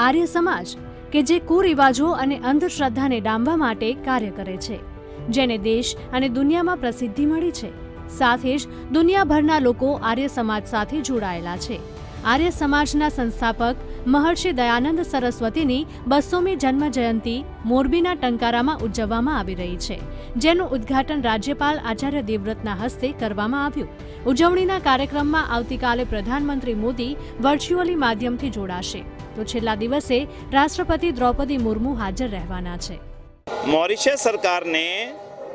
આર્ય સમાજ, કે જે કુરિવાજો અને અંધશ્રદ્ધાને ડામવા માટે કાર્ય કરે છે, જેને દેશ અને દુનિયામાં પ્રસિદ્ધિ મળી છે. સાથે જ દુનિયાભરના લોકો આર્ય સમાજ સાથે જોડાયેલા છે. આર્ય સમાજના સંસ્થાપક મહર્ષિ દયાનંદ સરસ્વતીની બસોમી જન્મ જયંતિ મોરબીના ટંકારામાં ઉજવવામાં આવી રહી છે, જેનું ઉદ્ઘાટન રાજ્યપાલ આચાર્ય દેવવ્રતના હસ્તે કરવામાં આવ્યું. ઉજવણીના કાર્યક્રમમાં આવતીકાલે પ્રધાનમંત્રી મોદી વર્ચ્યુઅલી માધ્યમથી જોડાશે. તો છેલ્લા દિવસે રાષ્ટ્રપતિ દ્રૌપદી મુર્મુ હાજર રહેવાના છે मॉरिशस सरकार ने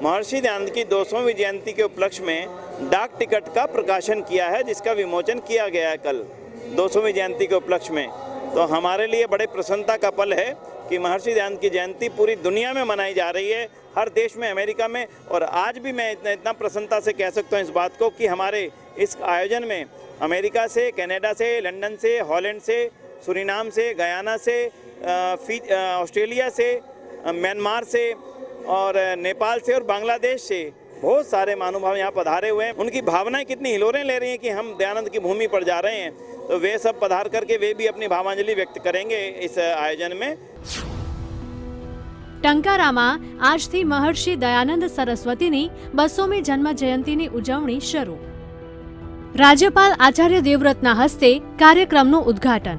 महर्षि दयानंद की 200वीं जयंती के उपलक्ष्य में डाक टिकट का प्रकाशन किया है जिसका विमोचन किया गया है कल 200वीं जयंती के उपलक्ष्य में तो हमारे लिए बड़े प्रसन्नता का पल है कि महर्षि दयानंद की जयंती पूरी दुनिया में मनाई जा रही है हर देश में अमेरिका में और आज भी मैं इतना इतना प्रसन्नता से कह सकता हूँ इस बात को कि हमारे इस आयोजन में अमेरिका से कनाडा से लंदन से हॉलैंड से सुरीनाम से गयाना से अ, फी अ, ऑस्ट्रेलिया से अ, म्यांमार से और अ, नेपाल से और बांग्लादेश से बहुत सारे महानुभाव यहाँ पधारे हुए हैं उनकी भावनाएं कितनी हिलोरें ले रही हैं कि हम दयानंद की भूमि पर जा रहे हैं तो वे सब पधार करके वे भी अपनी भावांजलि व्यक्त करेंगे इस अ, आयोजन में ટંકારામાં આજથી મહર્ષિ દયાનંદ સરસ્વતીની બસોમી જન્મ જયંતિની ઉજવણી શરૂ રાજ્યપાલ આચાર્ય દેવવ્રતના હસ્તે કાર્યક્રમનું ઉદ્ઘાટન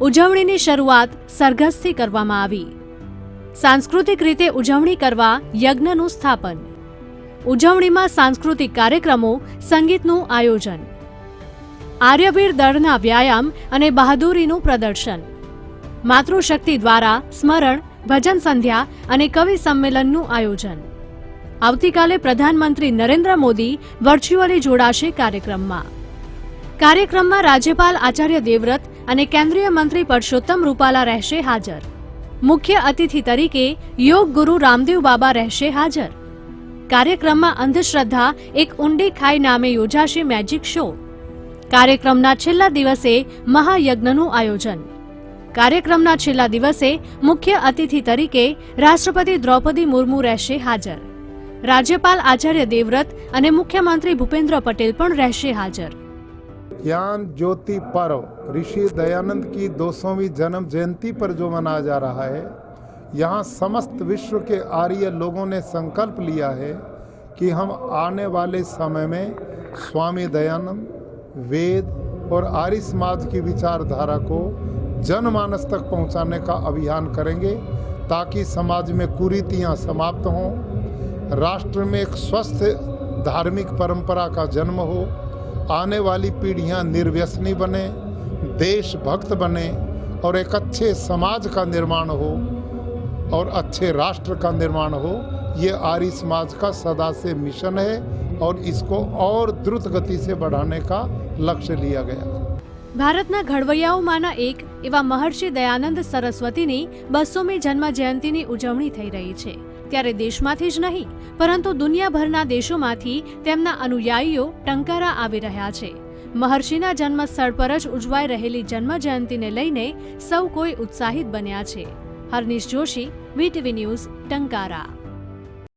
ઉજવણીની શરૂઆત સરઘસથી કરવામાં આવી. સાંસ્કૃતિક રીતે ઉજવણી કરવા યજ્ઞનું સ્થાપન. ઉજવણીમાં સાંસ્કૃતિક કાર્યક્રમો, સંગીતનું આયોજન. આર્યવીર દળના વ્યાયામ અને બહાદુરીનું પ્રદર્શન. માતૃશક્તિ દ્વારા સ્મરણ, ભજન સંધ્યા અને કવિ સંમેલનનું આયોજન. આવતીકાલે પ્રધાનમંત્રી નરેન્દ્ર મોદી વર્ચ્યુઅલી જોડાશે કાર્યક્રમમાં. કાર્યક્રમમાં રાજ્યપાલ આચાર્ય દેવવ્રત અને કેન્દ્રીય મંત્રી પરષોત્તમ રૂપાલા રહેશે હાજર. મુખ્ય અતિથિ તરીકે યોગ ગુરુ રામદેવ બાબા રહેશે હાજર. કાર્યક્રમમાં અંધશ્રદ્ધા એક ઊંડી ખાઈ નામે યોજાશે મેજિક શો. કાર્યક્રમના છેલ્લા દિવસે મહાયજ્ઞનું આયોજન. કાર્યક્રમના છેલ્લા દિવસે મુખ્ય અતિથિ તરીકે રાષ્ટ્રપતિ દ્રૌપદી મુર્મુ રહેશે હાજર. રાજ્યપાલ આચાર્ય દેવવ્રત અને મુખ્યમંત્રી ભૂપેન્દ્ર પટેલ પણ રહેશે હાજર. જ્ઞાન જ્યોતિ પર્વ ऋषि दयानंद की 200वीं जन्म जयंती पर जो मनाया जा रहा है, यहाँ समस्त विश्व के आर्य लोगों ने संकल्प लिया है कि हम आने वाले समय में स्वामी दयानंद, वेद और आर्य समाज की विचारधारा को जनमानस तक पहुँचाने का अभियान करेंगे ताकि समाज में कुरीतियाँ समाप्त हों, राष्ट्र में एक स्वस्थ धार्मिक परंपरा का जन्म हो, आने वाली पीढ़ियाँ निर्व्यसनी बने देशभक्त बने और एक अच्छे समाज का निर्माण हो और अच्छे राष्ट्र का निर्माण हो ये आर्य समाज का सदा से मिशन है और इसको और द्रुत गति से बढ़ाने का लक्ष्य लिया गया ભારતના ઘડવૈયાઓમાંના એક એવા મહર્ષિ દયાનંદ સરસ્વતીની બસોમી જન્મ જયંતિની ઉજવણી થઈ રહી છે ત્યારે દેશમાંથી જ નહીં પરંતુ દુનિયાભરના દેશોમાંથી તેમના અનુયાયીઓ ટંકારા આવી રહ્યા છે મહર્ષિના જન્મસ્થળ પર જ ઉજવાઈ રહેલી જન્મ જયંતિને લઈને સૌ કોઈ ઉત્સાહિત બન્યા છે. Harnish Joshi VTV news, Tankara.